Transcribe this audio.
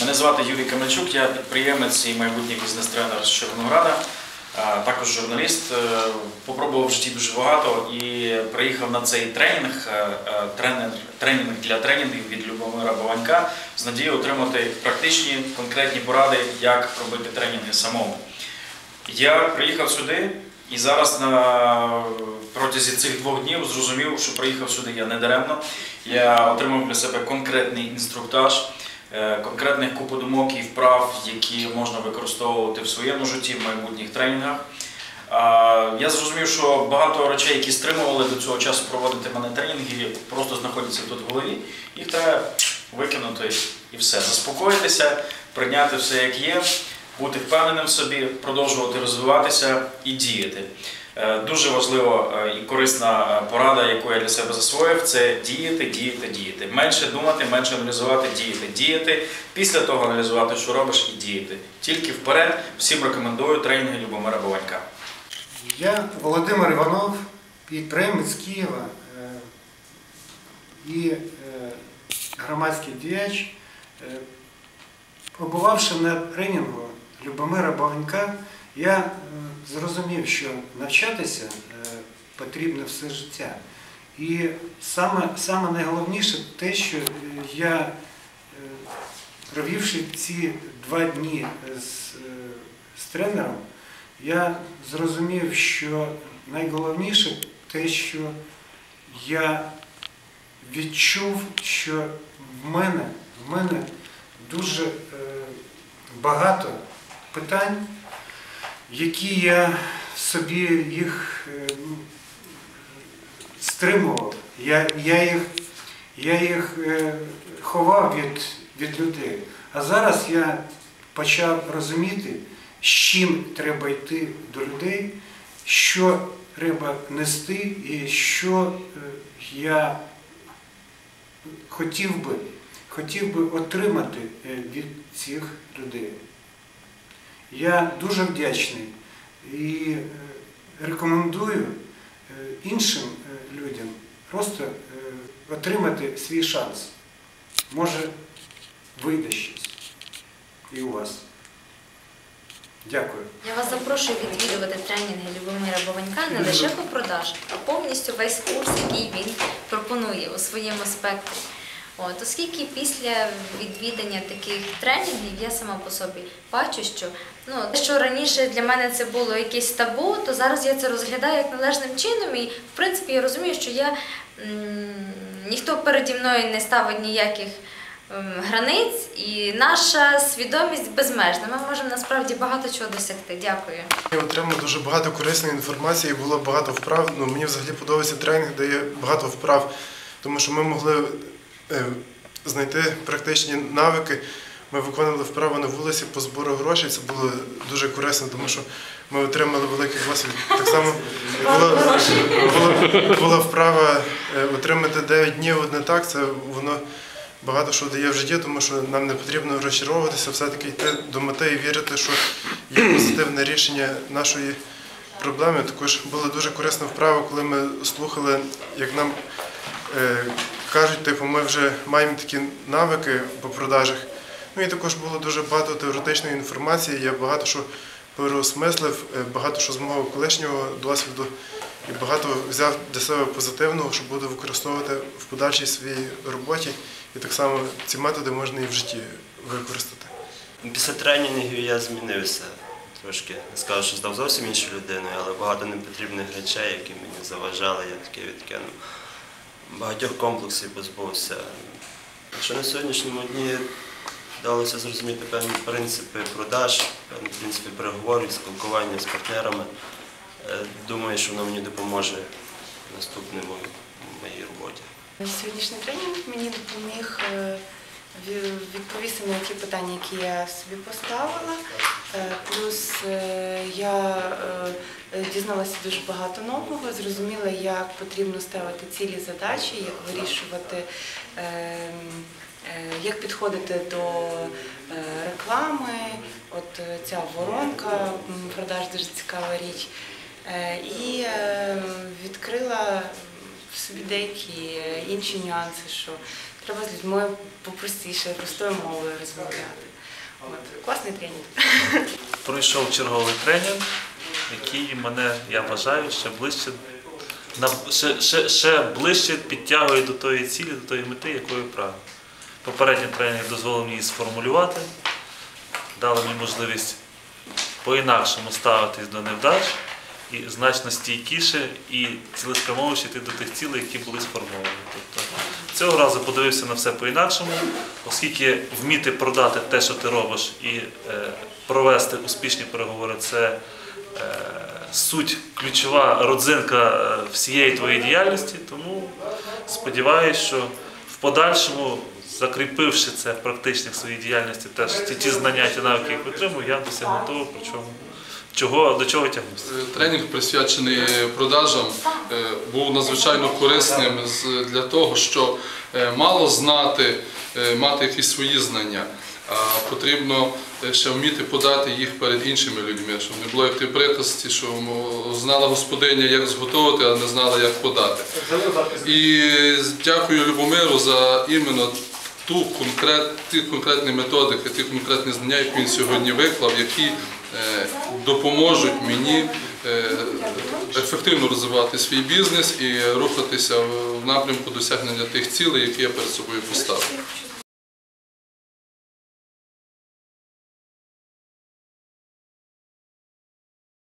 Мене звати Юрій Камельчук, я підприємець і майбутній бізнес-тренер з Чорнограда, також журналіст. Е, Попробував в житті дуже багато і приїхав на цей тренінг, е, е, тренер, тренінг для тренінгів від Любомира Бованька з надією отримати практичні конкретні поради, як робити тренінги самому. Я приїхав сюди і зараз на протязі цих двох днів зрозумів, що приїхав сюди я не даремно. Я отримав для себе конкретний інструктаж, конкретних купу думок і вправ, які можна використовувати в своєму житті, в майбутніх тренінгах. Я зрозумів, що багато речей, які стримували до цього часу проводити мене тренінги, просто знаходяться тут в голові. Їх треба викинути і все. Заспокоїтися, прийняти все як є, бути впевненим в собі, продовжувати розвиватися і діяти. Е, Дуже важлива е, і корисна е, порада, яку я для себе засвоїв, це діяти, діяти, діяти. Менше думати, менше аналізувати, діяти, діяти. Після того аналізувати, що робиш, і діяти. Тільки вперед. Всім рекомендую тренінги Любомира Бованька. Я Володимир Іванов, підприємець Києва і громадський діяч. Побувавши на тренінгу Любомира Бавенька, я зрозумів, що навчатися е, потрібно все життя. І саме, саме найголовніше те, що я, е, провівши ці два дні з, е, з тренером, я зрозумів, що найголовніше те, що я відчув, що в мене, в мене дуже багато питань, які я собі їх е, ну, стримував. Я, я їх, я їх е, ховав від, від людей. А зараз я почав розуміти, з чим треба йти до людей, що треба нести і що е, я хотів би, хотів би отримати від цих людей. Я дуже вдячний і е, рекомендую е, іншим е, людям просто отримати свій шанс. Може, вийде щось і у вас. Дякую. Я вас запрошую відвідувати тренінги Любомира Бованька не лише по продажах, а повністю весь курс, який він пропонує у своєму спектрі. От, оскільки після відвідання таких тренінгів я сама по собі бачу, що ну, що раніше для мене це було якесь табу, то зараз я це розглядаю як належним чином, і в принципі я розумію, що я ніхто переді мною не ставить ніяких ем, границь, і наша свідомість безмежна. Ми можемо насправді багато чого досягти. Дякую. Я отримав дуже багато корисної інформації, було багато вправ. Ну, мені взагалі подобається тренінг, де є багато вправ, тому що ми могли знайти практичні навики. Ми виконували вправи на вулиці по збору грошей. Це було дуже корисно, тому що ми отримали великий досвід. Так само була, була, була вправа е, отримати 9 днів одне так. Це воно багато що дає в житті, тому що нам не потрібно розчаровуватися, все-таки йти до мети і вірити, що є позитивне рішення нашої проблеми. Також була дуже корисна вправа, коли ми слухали, як нам е, кажуть, типу, ми вже маємо такі навики по продажах. Ну і також було дуже багато теоретичної інформації. Я багато що переосмислив, е, багато що з мого колишнього досвіду і багато взяв для себе позитивного, що буду використовувати в подальшій своїй роботі. І так само ці методи можна і в житті використати. Після тренінгів я змінився трошки. Скажу, що став зовсім іншою людиною, але багато непотрібних речей, які мені заважали, я таке відкинув. Багатьох комплексів позбувся. Що на сьогоднішньому дні вдалося зрозуміти певні принципи продаж, певні принципи переговорів, спілкування з партнерами. Е, Думаю, що воно мені допоможе в наступному моїй роботі. Сьогоднішній тренінг мені допоміг е, відповісти на ті питання, які я собі поставила. Е, Плюс я дізналася дуже багато нового, зрозуміла, як потрібно ставити цілі задачі, як вирішувати, е, е, як підходити до е, реклами. От е, ця воронка продаж дуже цікава річ. Е, І е, відкрила в собі деякі інші нюанси, що треба з людьми попростіше, простою мовою розмовляти. От. Класний тренінг. пройшов черговий тренінг, який мене, я вважаю, ще ближче ще, ще, ще ближче підтягує до тої цілі, до тої мети, якою прагну. Попередній тренінг дозволив мені сформулювати, дали мені можливість по-інакшому ставитись до невдач і значно стійкіше і цілеспрямовіше йти до тих цілей, які були сформовані. Тобто цього разу подивився на все по-інакшому, оскільки вміти продати те, що ти робиш, і е, провести успішні переговори це е, суть, ключова родзинка е, всієї твоєї діяльності. Тому сподіваюся, що в подальшому, закріпивши це в практичних своїй діяльності, теж ті, ті знання, ті навики, які отримую, я досягну того, причому чого, до чого тягнуся. Е, Тренінг присвячений продажам був надзвичайно корисним для того, що мало знати, мати якісь свої знання, потрібно е, ще вміти подати їх перед іншими людьми, щоб не було як ті приказці, що знала господиня, як зготовити, а не знала, як подати. І дякую Любомиру за іменно ту конкрет, ті конкретні методики, ті конкретні знання, які він сьогодні виклав, які е, допоможуть мені е, ефективно розвивати свій бізнес і рухатися в напрямку досягнення тих цілей, які я перед собою поставив.